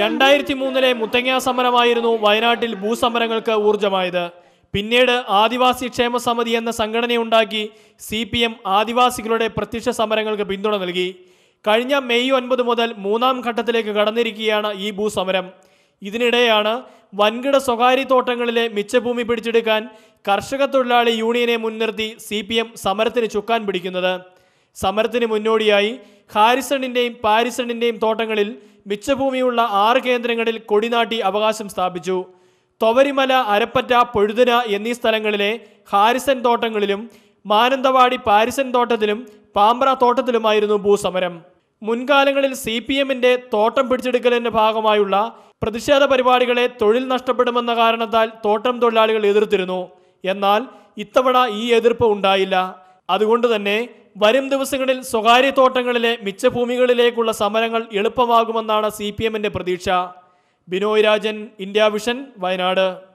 രണ്ടായിരത്തി മൂന്നിലെ മുത്തങ്ങ സമരമായിരുന്നു വയനാട്ടിൽ ഭൂസമരങ്ങൾക്ക് ഊർജമായത് പിന്നീട് ആദിവാസി ക്ഷേമ സമിതി എന്ന സംഘടനയുണ്ടാക്കി സി പി എം ആദിവാസികളുടെ പ്രത്യക്ഷ സമരങ്ങൾക്ക് പിന്തുണ നൽകി. കഴിഞ്ഞ മെയ് ഒൻപത് മുതൽ മൂന്നാം ഘട്ടത്തിലേക്ക് കടന്നിരിക്കുകയാണ് ഈ ഭൂസമരം. ഇതിനിടെയാണ് വൻകിട സ്വകാര്യ തോട്ടങ്ങളിലെ മിച്ചഭൂമി പിടിച്ചെടുക്കാൻ കർഷക തൊഴിലാളി യൂണിയനെ മുൻനിർത്തി സി പി എം സമരത്തിന് ചുക്കാൻ പിടിക്കുന്നത്. സമരത്തിന് മുന്നോടിയായി ഹാരിസണിന്റെയും പാരിസണിന്റെയും തോട്ടങ്ങളിൽ മിച്ചഭൂമിയുള്ള ആറ് കേന്ദ്രങ്ങളിൽ കൊടിനാട്ടി അവകാശം സ്ഥാപിച്ചു. തൊവരിമല അരപ്പറ്റ പൊഴുതന എന്നീ സ്ഥലങ്ങളിലെ ഹാരിസൺ തോട്ടങ്ങളിലും മാനന്തവാടി പാരിസൺ തോട്ടത്തിലും പാമ്പ്ര തോട്ടത്തിലുമായിരുന്നു ഭൂസമരം. മുൻകാലങ്ങളിൽ സി പി എമ്മിന്റെ തോട്ടം പിടിച്ചെടുക്കലിന്റെ ഭാഗമായുള്ള പ്രതിഷേധ പരിപാടികളെ തൊഴിൽ നഷ്ടപ്പെടുമെന്ന കാരണത്താൽ തോട്ടം തൊഴിലാളികൾ എതിർത്തിരുന്നു. എന്നാൽ ഇത്തവണ ഈ എതിർപ്പ് ഉണ്ടായില്ല. അതുകൊണ്ട് തന്നെ വരും ദിവസങ്ങളിൽ സ്വകാര്യ തോട്ടങ്ങളിലെ മിച്ചഭൂമികളിലേക്കുള്ള സമരങ്ങൾ എളുപ്പമാകുമെന്നാണ് സി പി എമ്മിന്റെ പ്രതീക്ഷ. Binoy Rajan India Vision Wayanad.